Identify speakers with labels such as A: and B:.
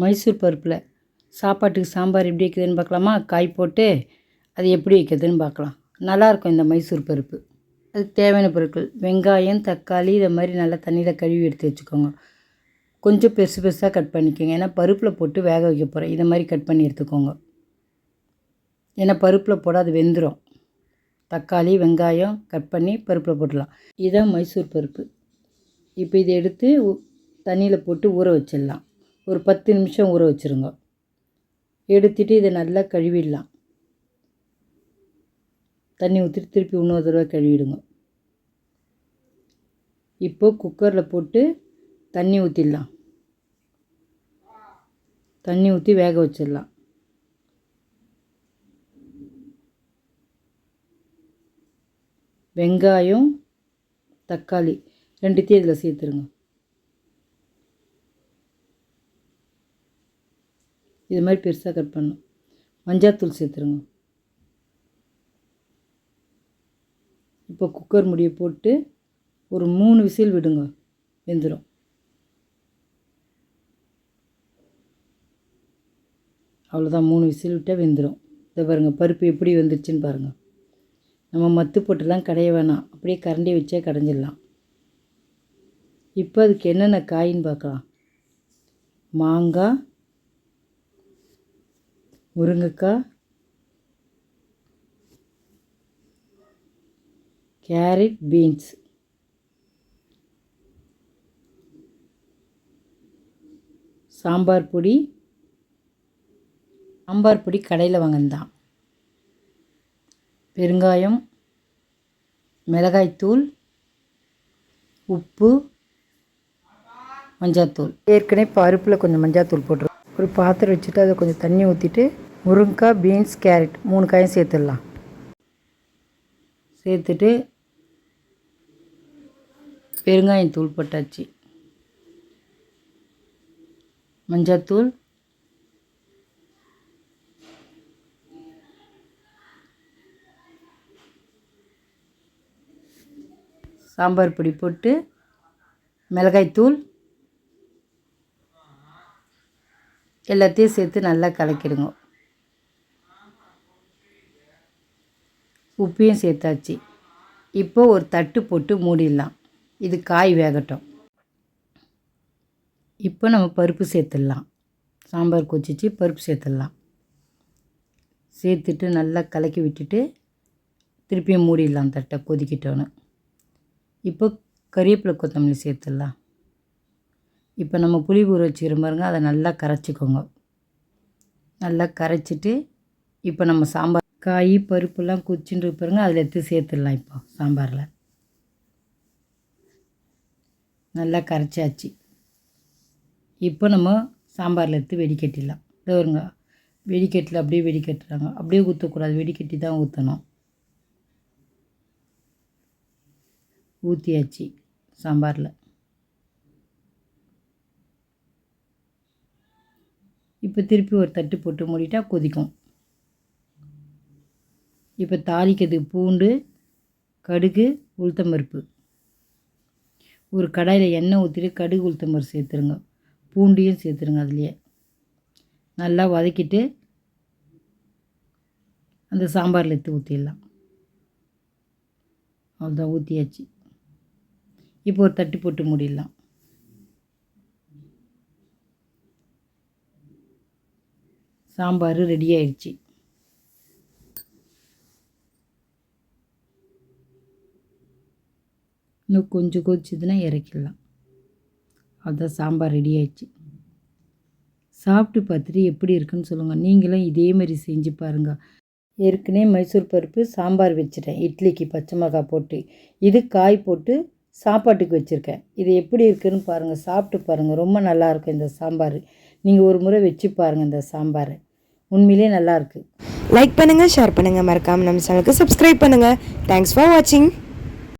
A: மைசூர் பருப்பில். சாப்பாட்டுக்கு சாம்பார் எப்படி வைக்கிறதுன்னு பார்க்கலாமா? காய் போட்டு அது எப்படி வைக்கிறதுன்னு பார்க்கலாம். நல்லாயிருக்கும் இந்த மைசூர் பருப்பு. அதுக்கு தேவையான பொருட்கள். வெங்காயம் தக்காளி இதை மாதிரி நல்லா தண்ணியில் கழுவி எடுத்து வச்சுக்கோங்க. கொஞ்சம் பெருசு பெருசாக கட் பண்ணிக்கோங்க. ஏன்னா பருப்பில் போட்டு வேக வைக்க போகிறேன் இதை மாதிரி கட் பண்ணி எடுத்துக்கோங்க. ஏன்னா பருப்பில் போட அது வெந்துடும் தக்காளி வெங்காயம் கட் பண்ணி பருப்பில் போட்டுடலாம். இதுதான் மைசூர் பருப்பு. இப்போ இதை எடுத்து தண்ணியில் போட்டு ஊற வச்சிடலாம். ஒரு பத்து நிமிஷம் ஊற வச்சுருங்க. எடுத்துட்டு இதை நல்லா கழுவிடலாம். தண்ணி ஊற்றிட்டு திருப்பி இன்னொரு தடவை கழுவிடுங்க. இப்போ குக்கரில் போட்டு தண்ணி ஊற்றிடலாம் தண்ணி ஊற்றி வேக வச்சிடலாம். வெங்காயம் தக்காளி ரெண்டுத்தையும் இதில் சேர்த்துருங்க. இது மாதிரி பெருசாக கட் பண்ணணும். மஞ்சாத்தூள் சேர்த்துருங்க. இப்போ குக்கர் முடியை போட்டு ஒரு மூணு விசில் விடுங்க. வெந்துடும் அவ்வளோதான் மூணு விசில் விட்டால் வெந்துடும் இதை பாருங்கள் பருப்பு எப்படி வெந்துருச்சுன்னு பாருங்கள் நம்ம மத்து போட்டுலாம் கடைய வேணாம். அப்படியே கரண்டி வச்சே கடைஞ்சிடலாம். இப்போ அதுக்கு என்னென்ன காயின்னு பார்க்கலாம். மாங்காய் முருங்கைக்காய் கேரட் பீன்ஸ். சாம்பார் பொடி. சாம்பார் பொடி கடையில் வாங்கினதான் பெருங்காயம் மிளகாய்த்தூள் உப்பு மஞ்சாத்தூள். ஏற்கனவே பருப்பில் கொஞ்சம் மஞ்சாத்தூள் போட்டுரு ஒரு பாத்திரம் வச்சுட்டு அதை கொஞ்சம் தண்ணி ஊற்றிட்டு முருங்கைக்காய் பீன்ஸ் கேரட் மூணு காயும் சேர்த்துடலாம். சேர்த்துட்டு பெருங்காயம் தூள் போட்டாச்சு. மஞ்சத்தூள் சாம்பார் பொடி போட்டு மிளகாய்த்தூள் எல்லாத்தையும் சேர்த்து நல்லா கலக்கிடுங்க. உப்பையும் சேர்த்தாச்சு. இப்போ ஒரு தட்டு போட்டு மூடிடலாம். இது காய் வேகட்டும். இப்போ நம்ம பருப்பு சேர்த்துடலாம். சாம்பார் கொச்சிச்சு பருப்பு சேர்த்துடலாம். சேர்த்துட்டு நல்லா கலக்கி விட்டுட்டு திருப்பியும் மூடிடலாம் தட்டை கொதிக்கிட்டோன்னு இப்போ கறிவேப்பிலை கொத்தமல்லி சேர்த்துடலாம். இப்போ நம்ம புளி ஊற வச்சுக்கிற பாருங்க அதை நல்லா கரைச்சிக்கோங்க. நல்லா கரைச்சிட்டு இப்போ நம்ம சாம்பார் காய் பருப்புலாம் குச்சின்னு பாருங்க அதில் எடுத்து சேர்த்துடலாம் இப்போ சாம்பாரில். நல்லா கரைச்சாச்சு. இப்போ நம்ம சாம்பாரில் எடுத்து வெடிக்கட்டிடலாம். இதோ வருங்க வெடிக்கட்டில் அப்படியே வெடிக்கட்டுறாங்க. அப்படியே ஊற்றக்கூடாது வெடிக்கட்டி தான் ஊற்றணும் ஊற்றியாச்சு சாம்பாரில். இப்போ திருப்பி ஒரு தட்டு போட்டு மூடிட்டா கொதிக்கும். இப்போ தாளிக்கிறது பூண்டு கடுகு உளுத்தம்பருப்பு. ஒரு கடாயில் எண்ணெய் ஊற்றிட்டு கடுகு உளுத்தம்பருப்பு சேர்த்துருங்க. பூண்டையும் சேர்த்துருங்க அதுலேயே. நல்லா வதக்கிட்டு அந்த சாம்பாரில் எடுத்து ஊற்றிடலாம் அவ்வளோதான் ஊற்றியாச்சு இப்போ ஒரு தட்டி போட்டு மூடிடலாம். சாம்பார் ரெடி ஆயிடுச்சு. இன்னும் கொஞ்சம் கொதிச்சதுன்னா இறக்கிடலாம். அதுதான் சாம்பார் ரெடி ஆயிடுச்சு. சாப்பிட்டு பார்த்துட்டு எப்படி இருக்குன்னு சொல்லுங்கள் நீங்களும் இதே மாதிரி செஞ்சு பாருங்கள் ஏற்கனவே மைசூர் பருப்பு சாம்பார் வச்சுட்டேன். இட்லிக்கு பச்சை மிளகாய் போட்டு இது காய் போட்டு சாப்பாட்டுக்கு வச்சுருக்கேன். இது எப்படி இருக்குன்னு பாருங்கள் சாப்பிட்டு பாருங்கள் ரொம்ப நல்லாயிருக்கும் இந்த சாம்பார். நீங்கள் ஒரு முறை வச்சு பாருங்கள் இந்த சாம்பார். உண்மையிலே நல்லாயிருக்கு
B: லைக் பண்ணுங்கள் ஷேர் பண்ணுங்கள் மறக்காமல் நம்ம சேனலுக்கு சப்ஸ்கிரைப் பண்ணுங்கள் தேங்க்ஸ் ஃபார் வாட்சிங்